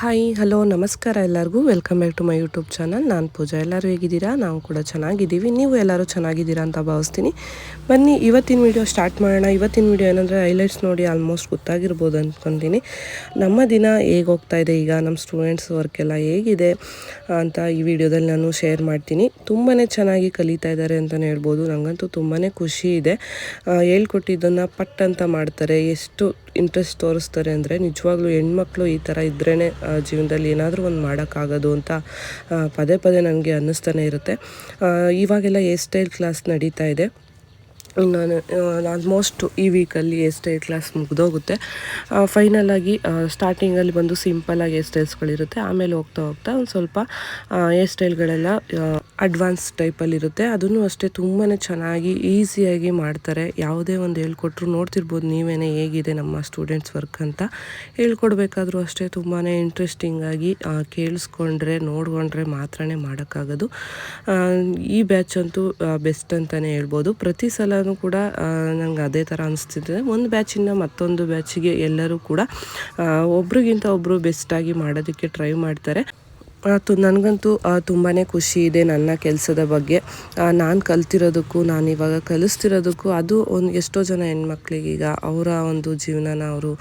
Hi hello ನಮಸ್ಕಾರ ಎಲ್ಲರಿಗೂ. Welcome back to my YouTube channel ನಾನು ಪೂಜಾ. ಎಲ್ಲರೂ ಹೇಗಿದ್ದೀರಾ? ನಾವು ಕೂಡ ಚೆನ್ನಾಗಿದ್ದೀವಿ. ನೀವು ಎಲ್ಲರೂ ಚೆನ್ನಾಗಿದ್ದೀರಾ ಅಂತ ಭಾವಿಸ್ತೀನಿ. ಬನ್ನಿ, ಇವತ್ತಿನ ವಿಡಿಯೋ ಸ್ಟಾರ್ಟ್ ಮಾಡೋಣ. ಇವತ್ತಿನ ವಿಡಿಯೋ ಏನಂದರೆ ಹೈಲೈಟ್ಸ್ ನೋಡಿ ಆಲ್ಮೋಸ್ಟ್ ಗೊತ್ತಾಗಿರ್ಬೋದು ಅಂದ್ಕೊತೀನಿ ನಮ್ಮ ದಿನ ಹೇಗೆ ಹೋಗ್ತಾ ಇದೆ ಈಗ? ನಮ್ಮ ಸ್ಟೂಡೆಂಟ್ಸ್ ವರ್ಕ್ ಎಲ್ಲ ಹೇಗಿದೆ ಅಂತ ಈ ವಿಡಿಯೋದಲ್ಲಿ ನಾನು ಶೇರ್ ಮಾಡ್ತೀನಿ. ತುಂಬಾ ಚೆನ್ನಾಗಿ ಕಲಿತಾ ಇದ್ದಾರೆ ಅಂತಲೇ ಹೇಳ್ಬೋದು. ನನಗಂತೂ ತುಂಬಾ ಖುಷಿ ಇದೆ. ಹೇಳ್ಕೊಟ್ಟಿದ್ದನ್ನು ಪಟ್ ಅಂತ ಮಾಡ್ತಾರೆ. ಎಷ್ಟು ಇಂಟ್ರೆಸ್ಟ್ ತೋರಿಸ್ತಾರೆ ಅಂದರೆ ನಿಜವಾಗ್ಲೂ ಹೆಣ್ಮಕ್ಳು ಈ ಥರ ಇದ್ರೇ ಜೀವನದಲ್ಲಿ ಏನಾದರೂ ಒಂದು ಮಾಡೋಕ್ಕಾಗೋದು ಅಂತ ಪದೇ ಪದೇ ನನಗೆ ಅನ್ನಿಸ್ತಾನೆ ಇರುತ್ತೆ. ಇವಾಗೆಲ್ಲ ಏರ್ ಸ್ಟೈಲ್ ಕ್ಲಾಸ್ ನಡೀತಾ ಇದೆ. ನಾನು ಆಲ್ಮೋಸ್ಟ್ ಈ ವೀಕಲ್ಲಿ ಸ್ಟೈಲ್ ಕ್ಲಾಸ್ ಮುಗಿದೋಗುತ್ತೆ ಫೈನಲಾಗಿ ಸ್ಟಾರ್ಟಿಂಗಲ್ಲಿ ಬಂದು ಸಿಂಪಲಾಗಿ ಹೇರ್ ಸ್ಟೈಲ್ಸ್ಗಳಿರುತ್ತೆ ಆಮೇಲೆ ಹೋಗ್ತಾ ಹೋಗ್ತಾ ಒಂದು ಸ್ವಲ್ಪ ಹೇರ್ ಸ್ಟೈಲ್ಗಳೆಲ್ಲ ಅಡ್ವಾನ್ಸ್ ಟೈಪಲ್ಲಿರುತ್ತೆ ಅದನ್ನು ಅಷ್ಟೇ ತುಂಬಾ ಚೆನ್ನಾಗಿ ಈಸಿಯಾಗಿ ಮಾಡ್ತಾರೆ. ಯಾವುದೇ ಒಂದು ಹೇಳ್ಕೊಟ್ರು ನೋಡ್ತಿರ್ಬೋದು ನೀವೇನೇ ಹೇಗಿದೆ ನಮ್ಮ ಸ್ಟೂಡೆಂಟ್ಸ್ ವರ್ಕ್ ಅಂತ. ಹೇಳ್ಕೊಡ್ಬೇಕಾದ್ರೂ ಅಷ್ಟೇ ತುಂಬಾ ಇಂಟ್ರೆಸ್ಟಿಂಗಾಗಿ ಕೇಳಿಸ್ಕೊಂಡ್ರೆ, ನೋಡ್ಕೊಂಡ್ರೆ ಮಾತ್ರನೇ ಮಾಡೋಕ್ಕಾಗೋದು. ಈ ಬ್ಯಾಚ್ ಅಂತೂ ಬೆಸ್ಟ್ ಅಂತಲೇ ಹೇಳ್ಬೋದು. ಪ್ರತಿ ಸಲನೂ ಕೂಡ ನಂಗೆ ಅದೇ ಥರ ಅನಿಸ್ತಿದೆ. ಒಂದು ಬ್ಯಾಚಿಂದ ಮತ್ತೊಂದು ಬ್ಯಾಚಿಗೆ ಎಲ್ಲರೂ ಕೂಡ ಒಬ್ರಿಗಿಂತ ಒಬ್ಬರು ಬೆಸ್ಟಾಗಿ ಮಾಡೋದಕ್ಕೆ ಟ್ರೈ ಮಾಡ್ತಾರೆ. ನನಗಂತೂ ತುಂಬಾ ಖುಷಿ ಇದೆ ನನ್ನ ಕೆಲಸದ ಬಗ್ಗೆ. ನಾನು ಕಲ್ತಿರೋದಕ್ಕೂ, ನಾನು ಇವಾಗ ಕಲಿಸ್ತಿರೋದಕ್ಕೂ, ಅದು ಒಂದು ಎಷ್ಟೋ ಜನ ಈಗ ಅವರ ಒಂದು ಜೀವನನ ಅವರು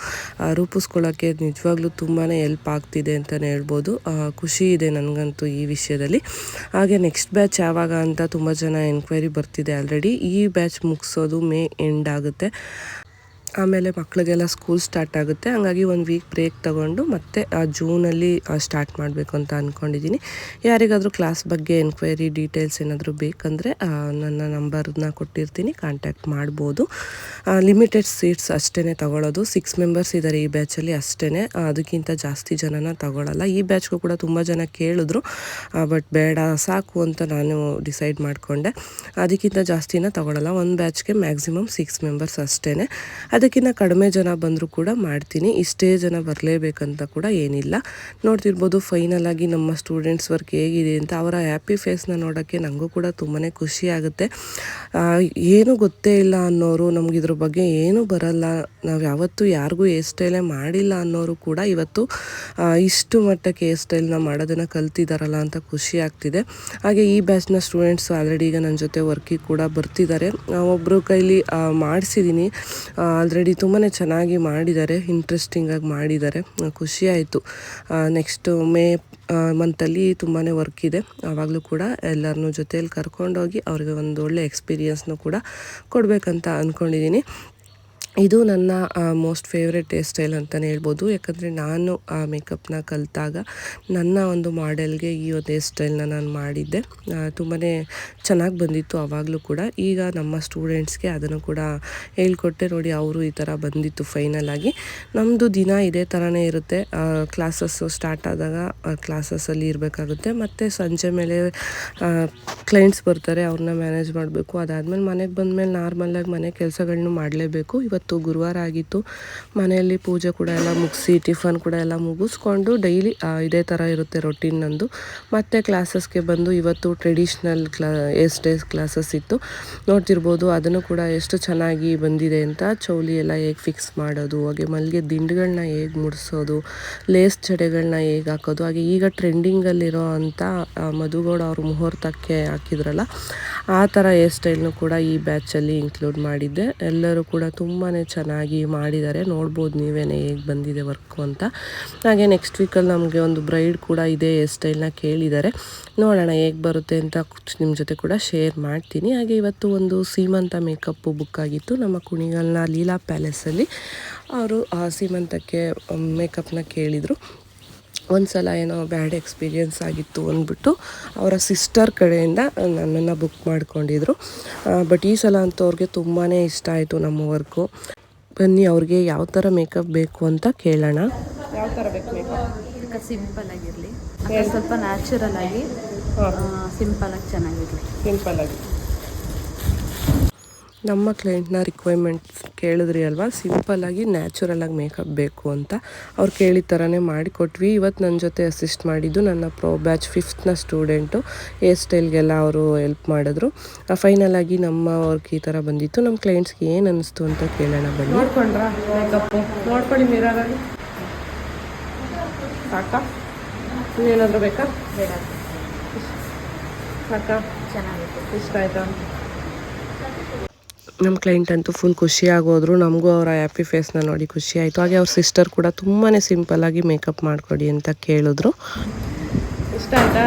ರೂಪಿಸ್ಕೊಳ್ಳೋಕ್ಕೆ ನಿಜವಾಗ್ಲೂ ತುಂಬಾ ಎಲ್ಪ್ ಆಗ್ತಿದೆ ಅಂತಲೇ ಹೇಳ್ಬೋದು. ಖುಷಿ ಇದೆ ನನಗಂತೂ ಈ ವಿಷಯದಲ್ಲಿ. ಹಾಗೆ ನೆಕ್ಸ್ಟ್ ಬ್ಯಾಚ್ ಯಾವಾಗ ಅಂತ ತುಂಬ ಜನ ಎನ್ಕ್ವೈರಿ ಬರ್ತಿದೆ ಆಲ್ರೆಡಿ ಈ ಬ್ಯಾಚ್ ಮುಗಿಸೋದು ಮೇ ಎಂಡ್ ಆಗುತ್ತೆ. ಆಮೇಲೆ ಮಕ್ಕಳಿಗೆಲ್ಲ ಸ್ಕೂಲ್ ಸ್ಟಾರ್ಟ್ ಆಗುತ್ತೆ. ಹಂಗಾಗಿ ಒಂದು ವೀಕ್ ಬ್ರೇಕ್ ತಗೊಂಡು ಮತ್ತೆ ಜೂನಲ್ಲಿ ಸ್ಟಾರ್ಟ್ ಮಾಡಬೇಕು ಅಂತ ಅಂದ್ಕೊಂಡಿದ್ದೀನಿ ಯಾರಿಗಾದರೂ ಕ್ಲಾಸ್ ಬಗ್ಗೆ ಎನ್ಕ್ವೈರಿ ಡೀಟೇಲ್ಸ್ ಏನಾದರೂ ಬೇಕಂದರೆ ನನ್ನ ನಂಬರ್ನ ಕೊಟ್ಟಿರ್ತೀನಿ ಕಾಂಟ್ಯಾಕ್ಟ್ ಮಾಡ್ಬೋದು. ಲಿಮಿಟೆಡ್ ಸೀಟ್ಸ್ ಅಷ್ಟೇ ತಗೊಳ್ಳೋದು ಸಿಕ್ಸ್ ಮೆಂಬರ್ಸ್ ಇದ್ದಾರೆ ಈ ಬ್ಯಾಚಲ್ಲಿ ಅಷ್ಟೇ ಅದಕ್ಕಿಂತ ಜಾಸ್ತಿ ಜನನ ತಗೊಳ್ಳಲ್ಲ ಈ ಬ್ಯಾಚ್ಗೂ ಕೂಡ ತುಂಬ ಜನ ಕೇಳಿದ್ರು. ಬಟ್ ಬೇಡ, ಸಾಕು ಅಂತ ನಾನು ಡಿಸೈಡ್ ಮಾಡಿಕೊಂಡೆ. ಅದಕ್ಕಿಂತ ಜಾಸ್ತಿನ ತಗೊಳ್ಳಲ್ಲ ಒಂದು ಬ್ಯಾಚ್ಗೆ ಮ್ಯಾಕ್ಸಿಮಮ್ ಸಿಕ್ಸ್ ಮೆಂಬರ್ಸ್ ಅಷ್ಟೇ ಅದಕ್ಕಿಂತ ಕಡಿಮೆ ಜನ ಬಂದರೂ ಕೂಡ ಮಾಡ್ತೀನಿ. ಇಷ್ಟೇ ಜನ ಬರಲೇಬೇಕಂತ ಕೂಡ ಏನಿಲ್ಲ. ನೋಡ್ತಿರ್ಬೋದು ಫೈನಲ್ ಆಗಿ ನಮ್ಮ ಸ್ಟೂಡೆಂಟ್ಸ್ ವರ್ಕ್ ಹೇಗಿದೆ ಅಂತ ಅವರ ಹ್ಯಾಪಿ ಫೇಸ್ನ ನೋಡೋಕ್ಕೆ ನನಗೂ ಕೂಡ ತುಂಬಾ ಖುಷಿ ಆಗುತ್ತೆ. ಏನು ಗೊತ್ತೇ ಇಲ್ಲ ಅನ್ನೋರು, ನಮ್ಗೆ ಇದ್ರ ಬಗ್ಗೆ ಏನೂ ಬರಲ್ಲ. ನಾವು ಯಾವತ್ತೂ ಯಾರಿಗೂ ಹೇರ್ ಸ್ಟೈಲೇ ಮಾಡಿಲ್ಲ ಅನ್ನೋರು ಕೂಡ ಇವತ್ತು ಇಷ್ಟು ಮಟ್ಟಕ್ಕೆ ಹೇರ್ ಸ್ಟೈಲ್ನ ಮಾಡೋದನ್ನು ಕಲ್ತಿದ್ದಾರಲ್ಲ ಅಂತ ಖುಷಿ ಆಗ್ತಿದೆ. ಹಾಗೆ ಈ ಬ್ಯಾಚ್ನ ಸ್ಟೂಡೆಂಟ್ಸ್ ಆಲ್ರೆಡಿ ಈಗ ನನ್ನ ಜೊತೆ ವರ್ಕಿಗೆ ಕೂಡ ಬರ್ತಿದ್ದಾರೆ. ಒಬ್ಬರು ಕೈಲಿ ಮಾಡಿಸಿದ್ದೀನಿ ಆಲ್ರೆಡಿ ತುಂಬಾ ಚೆನ್ನಾಗಿ ಮಾಡಿದ್ದಾರೆ ಇಂಟ್ರೆಸ್ಟಿಂಗಾಗಿ ಮಾಡಿದ್ದಾರೆ. ಖುಷಿಯಾಯಿತು ನೆಕ್ಸ್ಟ್ ಮೇ ಮಂತಲ್ಲಿ ತುಂಬಾ ವರ್ಕ್ ಇದೆ. ಆವಾಗಲೂ ಕೂಡ ಎಲ್ಲರನ್ನೂ ಜೊತೆಯಲ್ಲಿ ಕರ್ಕೊಂಡೋಗಿ ಅವ್ರಿಗೆ ಒಂದು ಒಳ್ಳೆ ಎಕ್ಸ್ಪೀರಿಯನ್ಸ್ನು ಕೂಡ ಕೊಡಬೇಕಂತ ಅಂದ್ಕೊಂಡಿದ್ದೀನಿ ಇದು ನನ್ನ ಮೋಸ್ಟ್ ಫೇವ್ರೆಟ್ ಹೇರ್ ಸ್ಟೈಲ್ ಅಂತಲೇ ಹೇಳ್ಬೋದು. ಯಾಕಂದರೆ ನಾನು, ಆ ಮೇಕಪ್ನ ಕಲಿತಾಗ ನನ್ನ ಒಂದು ಮಾಡೆಲ್ಗೆ ಈ ಒಂದು ಹೇರ್ ಸ್ಟೈಲ್ನ ನಾನು ಮಾಡಿದ್ದೆ. ತುಂಬಾ ಚೆನ್ನಾಗಿ ಬಂದಿತ್ತು ಆವಾಗಲೂ ಕೂಡ. ಈಗ ನಮ್ಮ ಸ್ಟೂಡೆಂಟ್ಸ್ಗೆ ಅದನ್ನು ಕೂಡ ಹೇಳ್ಕೊಟ್ಟೆ ನೋಡಿ ಅವರು ಈ ಥರ ಬಂದಿತ್ತು ಫೈನಲ್ ಆಗಿ. ನಮ್ಮದು ದಿನ ಇದೇ ಥರನೇ ಇರುತ್ತೆ. ಕ್ಲಾಸಸ್ಸು ಸ್ಟಾರ್ಟ್ ಆದಾಗ ಕ್ಲಾಸಸ್ಸಲ್ಲಿ ಇರಬೇಕಾಗುತ್ತೆ. ಮತ್ತು ಸಂಜೆ ಮೇಲೆ ಕ್ಲೈಂಟ್ಸ್ ಬರ್ತಾರೆ, ಅವ್ರನ್ನ ಮ್ಯಾನೇಜ್ ಮಾಡಬೇಕು. ಅದಾದಮೇಲೆ ಮನೆಗೆ ಬಂದಮೇಲೆ ನಾರ್ಮಲಾಗಿ ಮನೆ ಕೆಲಸಗಳನ್ನೂ ಮಾಡಲೇಬೇಕು. ಇವತ್ತು ಗುರುವಾರ ಆಗಿತ್ತು. ಮನೆಯಲ್ಲಿ ಪೂಜೆ ಕೂಡ ಎಲ್ಲ ಮುಗಿಸಿ, ಟಿಫನ್ ಕೂಡ ಎಲ್ಲ ಮುಗಿಸ್ಕೊಂಡು ಡೈಲಿ ಇದೇ ಥರ ಇರುತ್ತೆ ರೊಟೀನ್ ನಂದು. ಮತ್ತು ಕ್ಲಾಸಸ್ಗೆ ಬಂದು ಇವತ್ತು traditional class days classes ಇತ್ತು. ನೋಡ್ತಿರ್ಬೋದು ಅದನ್ನು ಕೂಡ ಎಷ್ಟು ಚೆನ್ನಾಗಿ ಬಂದಿದೆ ಅಂತ. ಚೌಲಿ ಎಲ್ಲ ಹೇಗೆ ಫಿಕ್ಸ್ ಮಾಡೋದು, ಹಾಗೆ ಮಲ್ಲಿಗೆ ದಿಂಡುಗಳನ್ನ ಹೇಗೆ ಮುಡಿಸೋದು ಲೇಸ್ ಚಡೆಗಳನ್ನ ಹೇಗೆ ಹಾಕೋದು, ಹಾಗೆ ಈಗ ಟ್ರೆಂಡಿಂಗಲ್ಲಿರೋ ಅಂಥ ಮಧುಗೌಡ ಅವ್ರ ಮುಹೂರ್ತಕ್ಕೆ ಹಾಕಿದ್ರಲ್ಲ ಆ ಥರ ಹೇರ್ ಸ್ಟೈಲ್ನು ಕೂಡ ಈ ಬ್ಯಾಚಲ್ಲಿ ಇನ್ಕ್ಲೂಡ್ ಮಾಡಿದ್ದೆ. ಎಲ್ಲರೂ ಕೂಡ ತುಂಬಾ ಚೆನ್ನಾಗಿ ಮಾಡಿದ್ದಾರೆ. ನೋಡ್ಬೋದು ನೀವೇನೆ ಹೇಗೆ ಬಂದಿದೆ ವರ್ಕು ಅಂತ. ಹಾಗೆ ನೆಕ್ಸ್ಟ್ ವೀಕಲ್ಲಿ ನಮಗೆ ಒಂದು ಬ್ರೈಡ್ ಕೂಡ ಇದೇ ಹೇರ್ ಸ್ಟೈಲ್ನ ಕೇಳಿದ್ದಾರೆ. ನೋಡೋಣ ಹೇಗೆ ಬರುತ್ತೆ ಅಂತ ನಿಮ್ಮ ಜೊತೆ ಕೂಡ ಶೇರ್ ಮಾಡ್ತೀನಿ. ಹಾಗೆ ಇವತ್ತು ಒಂದು ಸೀಮಂತ ಮೇಕಪ್ಪು ಬುಕ್ ಆಗಿತ್ತು ನಮ್ಮ ಕುಣಿಗಲ್ನ ಲೀಲಾ ಪ್ಯಾಲೇಸಲ್ಲಿ ಅವರು ಸೀಮಂತಕ್ಕೆ ಮೇಕಪ್ನ ಕೇಳಿದರು. ಒಂದು ಸಲ ಏನೋ ಬ್ಯಾಡ್ ಎಕ್ಸ್ಪೀರಿಯೆನ್ಸ್ ಆಗಿತ್ತು ಅಂದ್ಬಿಟ್ಟು ಅವರ ಸಿಸ್ಟರ್ ಕಡೆಯಿಂದ ನನ್ನನ್ನು ಬುಕ್ ಮಾಡ್ಕೊಂಡಿದ್ರು. ಬಟ್ ಈ ಸಲ ಅಂತೂ ಅವ್ರಿಗೆ ತುಂಬಾ ಇಷ್ಟ ಆಯಿತು ನಮ್ಮ ವರ್ಕು. ಬನ್ನಿ ಅವ್ರಿಗೆ ಯಾವ ಥರ ಮೇಕಪ್ ಬೇಕು ಅಂತ ಕೇಳೋಣ. ಯಾವ ಥರ ಬೇಕು ಮೇಕಪ್ ಸಿಂಪಲ್ ಆಗಿರಲಿ. ಸ್ವಲ್ಪ ನ್ಯಾಚುರಲ್ ಆಗಿ ಸಿಂಪಲ್ ಆಗಿ ಚೆನ್ನಾಗಿರಲಿ. ಸಿಂಪಲ್ ಆಗಿ. ನಮ್ಮ ಕ್ಲೈಂಟ್ನ ರಿಕ್ವೈರ್ಮೆಂಟ್ಸ್ ಕೇಳಿದ್ರಿ ಅಲ್ವಾ? ಸಿಂಪಲ್ಲಾಗಿ ನ್ಯಾಚುರಲಾಗಿ ಮೇಕಪ್ ಬೇಕು ಅಂತ ಅವ್ರು ಕೇಳಿದ ಥರನೇ ಮಾಡಿಕೊಟ್ವಿ. ಇವತ್ತು ನನ್ನ ಜೊತೆ ಅಸಿಸ್ಟ್ ಮಾಡಿದ್ದು ನನ್ನ ಪ್ರೊ ಬ್ಯಾಚ್ ಫಿಫ್ತ್ನ ಸ್ಟೂಡೆಂಟು ಹೇರ್ ಸ್ಟೈಲ್ಗೆಲ್ಲ ಅವರು ಹೆಲ್ಪ್ ಮಾಡಿದ್ರು. ಫೈನಲ್ ಆಗಿ ನಮ್ಮ ವರ್ಕ್ ಈ ಥರ ಬಂದಿತ್ತು. ನಮ್ಮ ಕ್ಲೈಂಟ್ಸ್ಗೆ ಏನು ಅನ್ನಿಸ್ತು ಅಂತ ಕೇಳೋಣ ಬನ್ನಿ. ನೋಡ್ಕೊಂಡ್ರಾ ಮೇಕಪ್ಪು ನೋಡ್ಕೊಳ್ಳಿ ಮಿರರಲ್ಲಿ ಸಾಕಾ? ಇನ್ನೇನಾದರೂ ಬೇಕಾ? ಬೇಡ. ಸಾಕಾ? ಚೆನ್ನಾಗಿತ್ತು. ಇಷ್ಟ ಆಯ್ತಾ? ನಮ್ಮ ಕ್ಲೈಂಟ್ ಅಂತೂ ಫುಲ್ ಖುಷಿಯಾಗೋದ್ರು ನಮಗೂ ಅವರ ಹ್ಯಾಪಿ ಫೇಸ್ನ ನೋಡಿ ಖುಷಿ ಆಯಿತು. ಹಾಗೆ ಅವ್ರ ಸಿಸ್ಟರ್ ಕೂಡ ತುಂಬಾ ಸಿಂಪಲ್ಲಾಗಿ ಮೇಕಪ್ ಮಾಡಿಕೊಡಿ ಅಂತ ಕೇಳಿದ್ರು. ಇಷ್ಟ ಆಯ್ತಾ?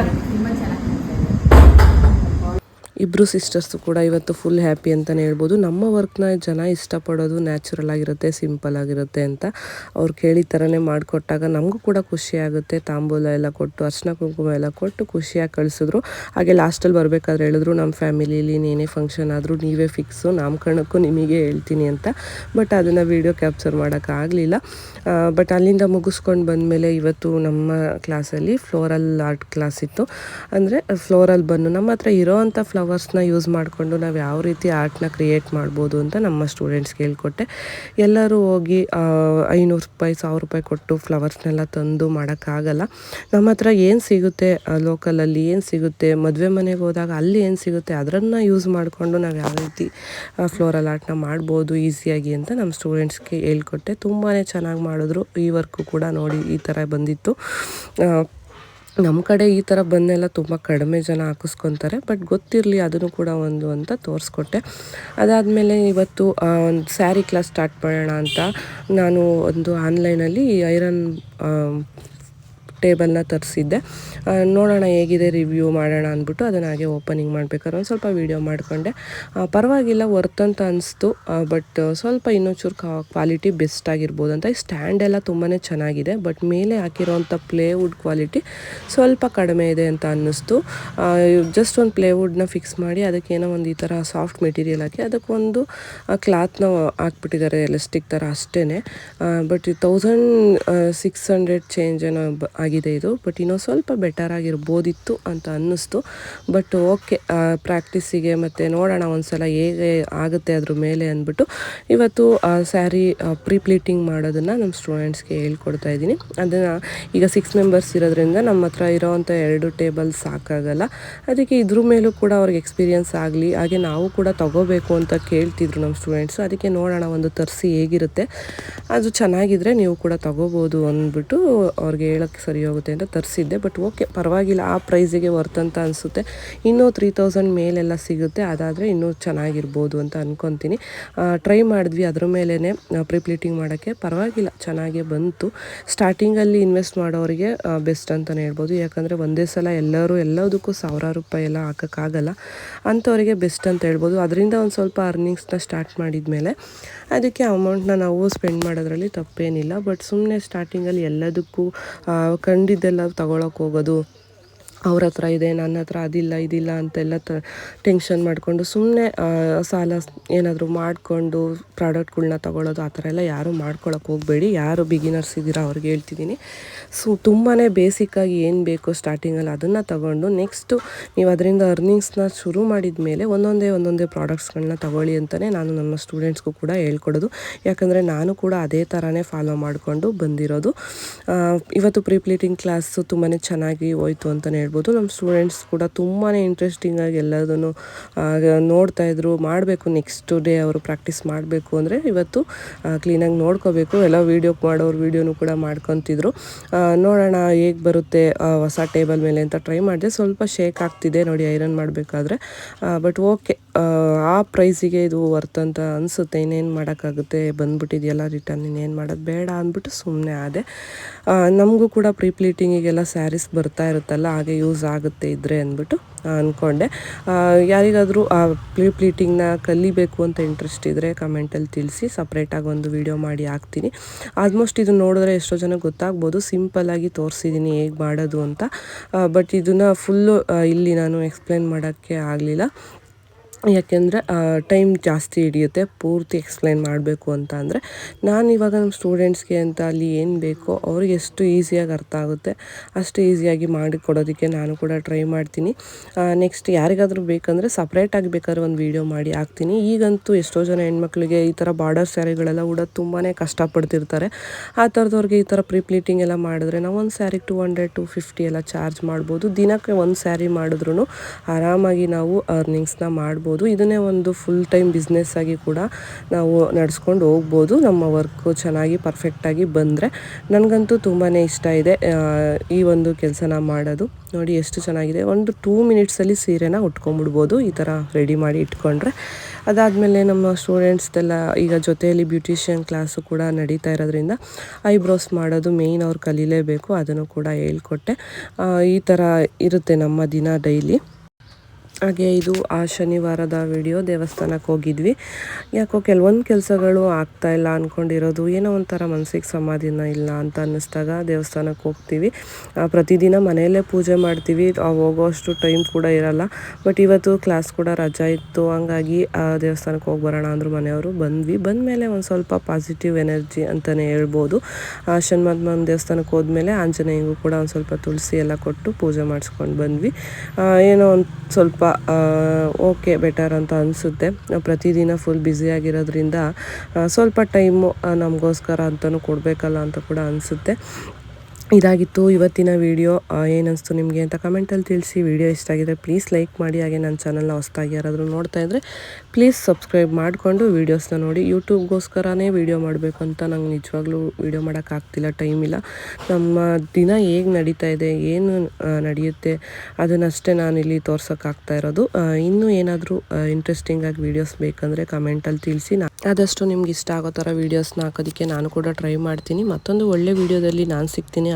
ಇಬ್ಬರು ಸಿಸ್ಟರ್ಸು ಕೂಡ ಇವತ್ತು ಫುಲ್ ಹ್ಯಾಪಿ ಅಂತಲೇ ಹೇಳ್ಬೋದು. ನಮ್ಮ ವರ್ಕ್ನ ಜನ ಇಷ್ಟಪಡೋದು ನ್ಯಾಚುರಲ್ ಆಗಿರುತ್ತೆ ಸಿಂಪಲ್ ಆಗಿರುತ್ತೆ ಅಂತ ಅವ್ರು ಕೇಳಿ ಥರನೇ ಮಾಡಿಕೊಟ್ಟಾಗ ನಮಗೂ ಕೂಡ ಖುಷಿ ಆಗುತ್ತೆ. ತಾಂಬೂಲ ಎಲ್ಲ ಕೊಟ್ಟು, ಅರ್ಶನ ಕುಂಕುಮ ಎಲ್ಲ ಕೊಟ್ಟು ಖುಷಿಯಾಗಿ ಕಳಿಸಿದ್ರು. ಹಾಗೆ ಲಾಸ್ಟಲ್ಲಿ ಬರಬೇಕಾದ್ರೆ ಹೇಳಿದ್ರು ನಮ್ಮ ಫ್ಯಾಮಿಲೀಲಿ ನೀನೇ ಫಂಕ್ಷನ್ ಆದರೂ ನೀವೇ ಫಿಕ್ಸು ನಾಮಕರಣಕ್ಕೂ ನಿಮಗೆ ಹೇಳ್ತೀನಿ ಅಂತ. ಬಟ್ ಅದನ್ನು ವೀಡಿಯೋ ಕ್ಯಾಪ್ಚರ್ ಮಾಡೋಕ್ಕಾಗಲಿಲ್ಲ ಬಟ್ ಅಲ್ಲಿಂದ ಮುಗಿಸ್ಕೊಂಡು ಬಂದಮೇಲೆ ಇವತ್ತು ನಮ್ಮ ಕ್ಲಾಸಲ್ಲಿ ಫ್ಲೋರಲ್ ಆರ್ಟ್ ಕ್ಲಾಸ್ ಇತ್ತು. ಅಂದರೆ ಫ್ಲೋರಲ್ ಬನ್ನು ನಮ್ಮ ಹತ್ರ ಇರೋವಂಥ ಫ್ಲವರ್ಸ್ನ ಯೂಸ್ ಮಾಡಿಕೊಂಡು ನಾವು ಯಾವ ರೀತಿ ಆರ್ಟ್ನ ಕ್ರಿಯೇಟ್ ಮಾಡ್ಬೋದು ಅಂತ ನಮ್ಮ ಸ್ಟೂಡೆಂಟ್ಸ್ಗೆ ಹೇಳ್ಕೊಟ್ಟೆ ಎಲ್ಲರೂ ಹೋಗಿ ಐನೂರು ರೂಪಾಯಿ, ಸಾವಿರ ರೂಪಾಯಿ ಕೊಟ್ಟು ಫ್ಲವರ್ಸ್ನೆಲ್ಲ ತಂದು ಮಾಡೋಕ್ಕಾಗಲ್ಲ. ನಮ್ಮ ಹತ್ರ ಏನು ಸಿಗುತ್ತೆ ಲೋಕಲಲ್ಲಿ ಏನು ಸಿಗುತ್ತೆ, ಮದುವೆ ಮನೆಗೆ ಹೋದಾಗ ಅಲ್ಲಿ ಏನು ಸಿಗುತ್ತೆ, ಅದರನ್ನು ಯೂಸ್ ಮಾಡಿಕೊಂಡು ನಾವು ಯಾವ ರೀತಿ ಫ್ಲೋರಲ್ ಆರ್ಟ್ನ ಮಾಡ್ಬೋದು ಈಸಿಯಾಗಿ ಅಂತ ನಮ್ಮ ಸ್ಟೂಡೆಂಟ್ಸ್ಗೆ ಹೇಳ್ಕೊಟ್ಟೆ. ತುಂಬಾ ಚೆನ್ನಾಗಿ ಮಾಡಿದ್ರು. ಈ ವರ್ಕು ಕೂಡ ನೋಡಿ ಈ ಥರ ಬಂದಿತ್ತು. ನಮ್ಮ ಕಡೆ ಈ ಥರ ಬಂದೆಲ್ಲ ತುಂಬ ಕಡಿಮೆ ಜನ ಹಾಕಿಸ್ಕೊತಾರೆ, ಬಟ್ ಗೊತ್ತಿರಲಿ ಅದನ್ನು ಕೂಡ ಒಂದು ಅಂತ ತೋರಿಸ್ಕೊಟ್ಟೆ. ಅದಾದಮೇಲೆ ಇವತ್ತು ಒಂದು ಸ್ಯಾರಿ ಕ್ಲಾಸ್ ಸ್ಟಾರ್ಟ್ ಮಾಡೋಣ ಅಂತ ನಾನು ಒಂದು ಆನ್ಲೈನಲ್ಲಿ ಐರನ್ ಟೇಬಲ್ನ ತರಿಸಿದ್ದೆ. ನೋಡೋಣ ಹೇಗಿದೆ, ರಿವ್ಯೂ ಮಾಡೋಣ ಅಂದ್ಬಿಟ್ಟು ಅದನ್ನು ಹಾಗೆ ಓಪನಿಂಗ್ ಮಾಡ್ಬೇಕಾದ್ರೆ ಒಂದು ಸ್ವಲ್ಪ ವೀಡಿಯೋ ಮಾಡಿಕೊಂಡೆ. ಪರವಾಗಿಲ್ಲ ವರ್ತ್ ಅಂತ ಅನಿಸ್ತು. ಬಟ್ ಸ್ವಲ್ಪ ಇನ್ನೂ ಚೂರು ಕ್ವಾಲಿಟಿ ಬೆಸ್ಟ್ ಆಗಿರ್ಬೋದು ಅಂತ. ಈ ಸ್ಟ್ಯಾಂಡ್ ಎಲ್ಲ ತುಂಬಾ ಚೆನ್ನಾಗಿದೆ ಬಟ್ ಮೇಲೆ ಹಾಕಿರೋವಂಥ ಪ್ಲೇವುಡ್ ಕ್ವಾಲಿಟಿ ಸ್ವಲ್ಪ ಕಡಿಮೆ ಇದೆ ಅಂತ ಅನ್ನಿಸ್ತು. ಜಸ್ಟ್ ಒಂದು ಪ್ಲೇವುಡ್ನ ಫಿಕ್ಸ್ ಮಾಡಿ ಅದಕ್ಕೇನೋ ಒಂದು ಈ ಥರ ಸಾಫ್ಟ್ ಮೆಟೀರಿಯಲ್ ಹಾಕಿ ಅದಕ್ಕೊಂದು ಕ್ಲಾತ್ನ ಹಾಕ್ಬಿಟ್ಟಿದ್ದಾರೆ ಎಲಾಸ್ಟಿಕ್ ಥರ ಅಷ್ಟೇ but thousand six hundred change ಏನೋ ಆಗಿದೆ ಇದು. ಬಟ್ ಇನ್ನೂ ಸ್ವಲ್ಪ ಬೆಟರ್ ಆಗಿರ್ಬೋದಿತ್ತು ಅಂತ ಅನ್ನಿಸ್ತು. ಬಟ್ ಓಕೆ ಪ್ರಾಕ್ಟೀಸಿಗೆ ಮತ್ತು ನೋಡೋಣ ಒಂದ್ಸಲ ಹೇಗೆ ಆಗುತ್ತೆ ಅದ್ರ ಮೇಲೆ ಅಂದ್ಬಿಟ್ಟು ಇವತ್ತು ಸ್ಯಾರಿ ಪ್ರೀಪ್ಲೀಟಿಂಗ್ ಮಾಡೋದನ್ನು ನಮ್ಮ ಸ್ಟೂಡೆಂಟ್ಸ್ಗೆ ಹೇಳ್ಕೊಡ್ತಾ ಇದ್ದೀನಿ. ಅದನ್ನು ಈಗ ಸಿಕ್ಸ್ ಮೆಂಬರ್ಸ್ ಇರೋದ್ರಿಂದ ನಮ್ಮ ಹತ್ರ ಇರೋವಂಥ ಎರಡು ಟೇಬಲ್ ಸಾಕಾಗಲ್ಲ. ಅದಕ್ಕೆ ಇದ್ರ ಮೇಲೂ ಕೂಡ ಅವ್ರಿಗೆ ಎಕ್ಸ್ಪೀರಿಯನ್ಸ್ ಆಗಲಿ, ಹಾಗೆ ನಾವು ಕೂಡ ತಗೋಬೇಕು ಅಂತ ಕೇಳ್ತಿದ್ರು ನಮ್ಮ ಸ್ಟೂಡೆಂಟ್ಸು ಅದಕ್ಕೆ ನೋಡೋಣ ಒಂದು ತರಿಸಿ ಹೇಗಿರುತ್ತೆ. ಅದು ಚೆನ್ನಾಗಿದ್ರೆ ನೀವು ಕೂಡ ತಗೋಬೋದು ಅಂದ್ಬಿಟ್ಟು ಅವ್ರಿಗೆ ಹೇಳೋಕ್ಕೆ ಸರಿ ಹೋಗುತ್ತೆ ಅಂತ ತರಿಸಿದ್ದೆ. ಬಟ್ ಓಕೆ ಪರವಾಗಿಲ್ಲ, ಆ ಪ್ರೈಸಿಗೆ ವರ್ತ್ ಅಂತ ಅನಿಸುತ್ತೆ. ಇನ್ನೂ ತ್ರೀ ತೌಸಂಡ್ ಮೇಲೆಲ್ಲ ಸಿಗುತ್ತೆ. ಅದಾದರೆ ಇನ್ನೂ ಚೆನ್ನಾಗಿರ್ಬೋದು ಅಂತ ಅಂದ್ಕೊತೀನಿ ಟ್ರೈ ಮಾಡಿದ್ವಿ. ಅದ್ರ ಮೇಲೇ ಪ್ರಿಪ್ಲೀಟಿಂಗ್ ಮಾಡೋಕ್ಕೆ. ಪರವಾಗಿಲ್ಲ, ಚೆನ್ನಾಗೇ ಬಂತು. ಸ್ಟಾರ್ಟಿಂಗಲ್ಲಿ ಇನ್ವೆಸ್ಟ್ ಮಾಡೋರಿಗೆ ಬೆಸ್ಟ್ ಅಂತಲೇ ಹೇಳ್ಬೋದು. ಯಾಕಂದರೆ ಒಂದೇ ಸಲ ಎಲ್ಲರೂ ಎಲ್ಲದಕ್ಕೂ ಸಾವಿರಾರು ರೂಪಾಯಿ ಎಲ್ಲ ಹಾಕೋಕ್ಕಾಗಲ್ಲ. ಅಂಥವರಿಗೆ ಬೆಸ್ಟ್ ಅಂತ ಹೇಳ್ಬೋದು. ಅದರಿಂದ ಒಂದು ಸ್ವಲ್ಪ ಅರ್ನಿಂಗ್ಸ್ನ ಸ್ಟಾರ್ಟ್ ಮಾಡಿದ್ಮೇಲೆ, ಅದಕ್ಕೆ ಅಮೌಂಟ್ನ ನಾವು ಸ್ಪೆಂಡ್ ಮಾಡೋದ್ರಲ್ಲಿ ತಪ್ಪೇನಿಲ್ಲ. ಬಟ್ ಸುಮ್ಮನೆ ಸ್ಟಾರ್ಟಿಂಗಲ್ಲಿ ಎಲ್ಲದಕ್ಕೂ ಕಂಡಿದ್ದೆಲ್ಲ ತಗೊಳಕ್ಕೆ ಹೋಗೋದು. ಅವ್ರ ಹತ್ರ ಇದೆ, ನನ್ನ ಹತ್ರ ಅದಿಲ್ಲ, ಇದಿಲ್ಲ ಅಂತೆಲ್ಲ ತ ಟೆನ್ಷನ್ ಮಾಡಿಕೊಂಡು ಸುಮ್ಮನೆ ಸಾಲ ಏನಾದರೂ ಮಾಡಿಕೊಂಡು ಪ್ರಾಡಕ್ಟ್ಗಳನ್ನ ತಗೊಳ್ಳೋದು ಆ ಥರ ಎಲ್ಲ ಯಾರೂ ಮಾಡ್ಕೊಳಕ್ಕೆ ಹೋಗಬೇಡಿ. ಯಾರು ಬಿಗಿನರ್ಸ್ ಇದ್ದೀರಾ ಅವ್ರಿಗೆ ಹೇಳ್ತಿದ್ದೀನಿ. ಸೊ ತುಂಬಾ ಬೇಸಿಕ್ಕಾಗಿ ಏನು ಬೇಕು ಸ್ಟಾರ್ಟಿಂಗಲ್ಲಿ ಅದನ್ನು ತಗೊಂಡು ನೆಕ್ಸ್ಟು ನೀವು ಅದರಿಂದ ಅರ್ನಿಂಗ್ಸ್ನ ಶುರು ಮಾಡಿದ ಮೇಲೆ ಒಂದೊಂದೇ ಒಂದೊಂದೇ ಪ್ರಾಡಕ್ಟ್ಸ್ಗಳನ್ನ ತಗೊಳ್ಳಿ ಅಂತಲೇ ನಾನು ನನ್ನ ಸ್ಟೂಡೆಂಟ್ಸ್ಗೂ ಕೂಡ ಹೇಳ್ಕೊಡೋದು. ಯಾಕಂದರೆ ನಾನು ಕೂಡ ಅದೇ ಥರನೇ ಫಾಲೋ ಮಾಡಿಕೊಂಡು ಬಂದಿರೋದು. ಇವತ್ತು ಪ್ರೀಪ್ಲೀಟಿಂಗ್ ಕ್ಲಾಸು ತುಂಬಾ ಚೆನ್ನಾಗಿ ಹೋಯ್ತು ಅಂತಲೇ ಹೇಳ್ಬೋದು. ನಮ್ಮ ಸ್ಟೂಡೆಂಟ್ಸ್ ಕೂಡ ತುಂಬಾ ಇಂಟ್ರೆಸ್ಟಿಂಗಾಗಿ ಎಲ್ಲದನ್ನು ನೋಡ್ತಾ ಇದ್ರು. ಮಾಡಬೇಕು ನೆಕ್ಸ್ಟ್ ಡೇ ಅವರು ಪ್ರಾಕ್ಟೀಸ್ ಮಾಡಬೇಕು ಅಂದರೆ ಇವತ್ತು ಕ್ಲೀನಾಗಿ ನೋಡ್ಕೋಬೇಕು. ಎಲ್ಲ ವೀಡಿಯೋ ಮಾಡೋರು ವೀಡಿಯೋನು ಕೂಡ ಮಾಡ್ಕೊತಿದ್ರು. ನೋಡೋಣ ಹೇಗೆ ಬರುತ್ತೆ ಹೊಸ ಟೇಬಲ್ ಮೇಲೆ ಅಂತ ಟ್ರೈ ಮಾಡಿದೆ. ಸ್ವಲ್ಪ ಶೇಕ್ ಆಗ್ತಿದೆ ನೋಡಿ ಐರನ್ ಮಾಡಬೇಕಾದ್ರೆ. ಬಟ್ ಓಕೆ ಆ ಪ್ರೈಸಿಗೆ ಇದು ವರ್ತ್ ಅಂತ ಅನಿಸುತ್ತೆ. ಇನ್ನೇನು ಮಾಡೋಕ್ಕಾಗುತ್ತೆ? ಬಂದ್ಬಿಟ್ಟಿದೆಯಲ್ಲ ರಿಟರ್ನ್ ಇನ್ನೇನು ಮಾಡೋದು? ಬೇಡ ಅಂದ್ಬಿಟ್ಟು ಸುಮ್ಮನೆ ಆದೆ. ನಮಗೂ ಕೂಡ ಪ್ರೀ ಪ್ಲೀಟಿಂಗಿಗೆಲ್ಲ ಸ್ಯಾರೀಸ್ ಬರ್ತಾ ಇರುತ್ತಲ್ಲ, ಹಾಗೆ ಯೂಸ್ ಆಗುತ್ತೆ ಇದ್ರೆ ಅಂದ್ಬಿಟ್ಟು ಅಂದ್ಕೊಂಡೆ ಯಾರಿಗಾದರೂ ಆ ಪ್ರೀ ಪ್ಲೀಟಿಂಗ್ನ ಕಲಿಬೇಕು ಅಂತ ಇಂಟ್ರೆಸ್ಟ್ ಇದ್ದರೆ ಕಮೆಂಟಲ್ಲಿ ತಿಳಿಸಿ. ಸಪ್ರೇಟಾಗಿ ಒಂದು ವಿಡಿಯೋ ಮಾಡಿ ಹಾಕ್ತೀನಿ. ಆಲ್ಮೋಸ್ಟ್ ಇದು ನೋಡಿದ್ರೆ ಎಷ್ಟೋ ಜನ ಗೊತ್ತಾಗ್ಬೋದು. ಸಿಂಪಲ್ಲಾಗಿ ತೋರಿಸಿದ್ದೀನಿ ಹೇಗೆ ಮಾಡೋದು ಅಂತ. ಬಟ್ ಇದನ್ನು ಫುಲ್ಲು ಇಲ್ಲಿ ನಾನು ಎಕ್ಸ್ಪ್ಲೇನ್ ಮಾಡೋಕ್ಕೆ ಆಗಲಿಲ್ಲ. ಯಾಕೆಂದರೆ ಟೈಮ್ ಜಾಸ್ತಿ ಹಿಡಿಯುತ್ತೆ. ಪೂರ್ತಿ ಎಕ್ಸ್ಪ್ಲೈನ್ ಮಾಡಬೇಕು ಅಂತ ಅಂದರೆ, ನಾನು ಇವಾಗ ನಮ್ಮ ಸ್ಟೂಡೆಂಟ್ಸ್ಗೆ ಅಂತ ಅಲ್ಲಿ ಏನು ಬೇಕೋ ಅವ್ರಿಗೆ ಎಷ್ಟು ಈಸಿಯಾಗಿ ಅರ್ಥ ಆಗುತ್ತೆ, ಅಷ್ಟು ಈಸಿಯಾಗಿ ಮಾಡಿ ಕೊಡೋದಕ್ಕೆ ನಾನು ಕೂಡ ಟ್ರೈ ಮಾಡ್ತೀನಿ. ನೆಕ್ಸ್ಟ್ ಯಾರಿಗಾದರೂ ಬೇಕಂದರೆ ಸಪ್ರೇಟಾಗಿ ಬೇಕಾದ್ರೆ ಒಂದು ವೀಡಿಯೋ ಮಾಡಿ ಹಾಕ್ತೀನಿ. ಈಗಂತೂ ಎಷ್ಟೋ ಜನ ಹೆಣ್ಮಕ್ಳಿಗೆ ಈ ಥರ ಬಾರ್ಡರ್ ಸ್ಯಾರಿಗಳೆಲ್ಲ ಕೂಡ ತುಂಬಾ ಕಷ್ಟಪಡ್ತಿರ್ತಾರೆ. ಆ ಥರದವ್ರಿಗೆ ಈ ಥರ ಪ್ರೀ ಪ್ಲೀಟಿಂಗ್ ಎಲ್ಲ ಮಾಡಿದ್ರೆ ನಾವು ಒಂದು ಸ್ಯಾರಿಗೆ ಟು ಹಂಡ್ರೆಡ್, ಟು ಫಿಫ್ಟಿ ಎಲ್ಲ ಚಾರ್ಜ್ ಮಾಡ್ಬೋದು. ದಿನಕ್ಕೆ ಒಂದು ಸ್ಯಾರಿ ಮಾಡಿದ್ರು ಆರಾಮಾಗಿ ನಾವು ಅರ್ನಿಂಗ್ಸ್ನ ಮಾಡ್ಬೋದು. ಹೇಳ್ಬೋದು ಇದನ್ನೇ ಒಂದು ಫುಲ್ ಟೈಮ್ ಬಿಸ್ನೆಸ್ ಆಗಿ ಕೂಡ ನಾವು ನಡೆಸ್ಕೊಂಡು ಹೋಗ್ಬೋದು. ನಮ್ಮ ವರ್ಕು ಚೆನ್ನಾಗಿ ಪರ್ಫೆಕ್ಟಾಗಿ ಬಂದರೆ ನನಗಂತೂ ತುಂಬಾ ಇಷ್ಟ ಇದೆ ಈ ಒಂದು ಕೆಲಸನ ಮಾಡೋದು. ನೋಡಿ ಎಷ್ಟು ಚೆನ್ನಾಗಿದೆ. ಒಂದು ಟೂ ಮಿನಿಟ್ಸಲ್ಲಿ ಸೀರೆನ ಉಟ್ಕೊಂಡ್ಬಿಡ್ಬೋದು. ಈ ಥರ ರೆಡಿ ಮಾಡಿ ಇಟ್ಕೊಂಡ್ರೆ. ಅದಾದಮೇಲೆ ನಮ್ಮ ಸ್ಟೂಡೆಂಟ್ಸ್ದೆಲ್ಲ ಈಗ ಜೊತೆಯಲ್ಲಿ ಬ್ಯೂಟಿಷಿಯನ್ ಕ್ಲಾಸು ಕೂಡ ನಡೀತಾ ಇರೋದ್ರಿಂದ ಐಬ್ರೋಸ್ ಮಾಡೋದು ಮೇಯ್ನ್ ಅವ್ರು ಕಲೀಲೇಬೇಕು. ಅದನ್ನು ಕೂಡ ಹೇಳ್ಕೊಟ್ಟೆ. ಈ ಥರ ಇರುತ್ತೆ ನಮ್ಮ ದಿನ ಡೈಲಿ. ಹಾಗೆ ಇದು ಆ ಶನಿವಾರದ ವಿಡಿಯೋ ದೇವಸ್ಥಾನಕ್ಕೆ ಹೋಗಿದ್ವಿ. ಯಾಕೋ ಕೆಲವೊಂದು ಕೆಲಸಗಳು ಆಗ್ತಾ ಇಲ್ಲ ಅಂದ್ಕೊಂಡಿರೋದು ಏನೋ ಒಂಥರ ಮನಸ್ಸಿಗೆ ಸಮಾಧಾನ ಇಲ್ಲ ಅಂತ ಅನ್ನಿಸ್ದಾಗ ದೇವಸ್ಥಾನಕ್ಕೆ ಹೋಗ್ತೀವಿ. ಪ್ರತಿದಿನ ಮನೆಯಲ್ಲೇ ಪೂಜೆ ಮಾಡ್ತೀವಿ. ಹೋಗೋಷ್ಟು ಟೈಮ್ ಕೂಡ ಇರಲ್ಲ. ಬಟ್ ಇವತ್ತು ಕ್ಲಾಸ್ ಕೂಡ ರಜಾ ಇತ್ತು. ಹಂಗಾಗಿ ದೇವಸ್ಥಾನಕ್ಕೆ ಹೋಗಿ ಬರೋಣ ಅಂದರು ಮನೆಯವರು ಬಂದ್ವಿ. ಬಂದಮೇಲೆ ಒಂದು ಸ್ವಲ್ಪ ಪಾಸಿಟಿವ್ ಎನರ್ಜಿ ಅಂತಲೇ ಹೇಳ್ಬೋದು. ಆ, ದೇವಸ್ಥಾನಕ್ಕೆ ಹೋದ್ಮೇಲೆ ಆಂಜನೇಯಂಗೂ ಕೂಡ ಒಂದು ಸ್ವಲ್ಪ ತುಳಸಿ ಎಲ್ಲ ಕೊಟ್ಟು ಪೂಜೆ ಮಾಡಿಸ್ಕೊಂಡು ಬಂದ್ವಿ. ಏನೋ ಒಂದು ಸ್ವಲ್ಪ ಓಕೆ ಬೆಟರ್ ಅಂತ ಅನಿಸುತ್ತೆ. ಪ್ರತಿದಿನ ಫುಲ್ ಬ್ಯುಸಿಯಾಗಿರೋದ್ರಿಂದ ಸ್ವಲ್ಪ ಟೈಮು ನಮಗೋಸ್ಕರ ಅಂತಲೂ ಕೊಡಬೇಕಲ್ಲ ಅಂತ ಕೂಡ ಅನಿಸುತ್ತೆ. ಇದಾಗಿತ್ತು ಇವತ್ತಿನ ವಿಡಿಯೋ. ಏನನ್ನಿಸ್ತು ನಿಮಗೆ ಅಂತ ಕಮೆಂಟಲ್ಲಿ ತಿಳಿಸಿ. ವಿಡಿಯೋ ಇಷ್ಟ ಆಗಿದ್ರೆ ಪ್ಲೀಸ್ ಲೈಕ್ ಮಾಡಿ. ಹಾಗೆ ನನ್ನ ಚಾನಲ್ನ ಹೊಸ್ದಾಗಿ ಯಾರಾದರೂ ನೋಡ್ತಾ ಇದ್ದರೆ ಪ್ಲೀಸ್ ಸಬ್ಸ್ಕ್ರೈಬ್ ಮಾಡಿಕೊಂಡು ವೀಡಿಯೋಸ್ನ ನೋಡಿ. ಯೂಟ್ಯೂಬ್ಗೋಸ್ಕರನೇ ವಿಡಿಯೋ ಮಾಡಬೇಕು ಅಂತ ನಂಗೆ ನಿಜವಾಗ್ಲೂ ವಿಡಿಯೋ ಮಾಡೋಕ್ಕಾಗ್ತಿಲ್ಲ ಟೈಮ್ ಇಲ್ಲ. ನಮ್ಮ ದಿನ ಹೇಗೆ ನಡೀತಾ ಇದೆ, ಏನು ನಡೆಯುತ್ತೆ ಅದನ್ನಷ್ಟೇ ನಾನು ಇಲ್ಲಿ ತೋರ್ಸೋಕ್ಕಾಗ್ತಾ ಇರೋದು. ಇನ್ನೂ ಏನಾದರೂ ಇಂಟ್ರೆಸ್ಟಿಂಗಾಗಿ ವೀಡಿಯೋಸ್ ಬೇಕಂದರೆ ಕಮೆಂಟಲ್ಲಿ ತಿಳಿಸಿ. ನಾ ಆದಷ್ಟು ನಿಮ್ಗೆ ಇಷ್ಟ ಆಗೋ ಥರ ವೀಡಿಯೋಸ್ನ ಹಾಕೋದಕ್ಕೆ ನಾನು ಕೂಡ ಟ್ರೈ ಮಾಡ್ತೀನಿ. ಮತ್ತೊಂದು ಒಳ್ಳೆ ವೀಡಿಯೋದಲ್ಲಿ ನಾನು ಸಿಗ್ತೀನಿ.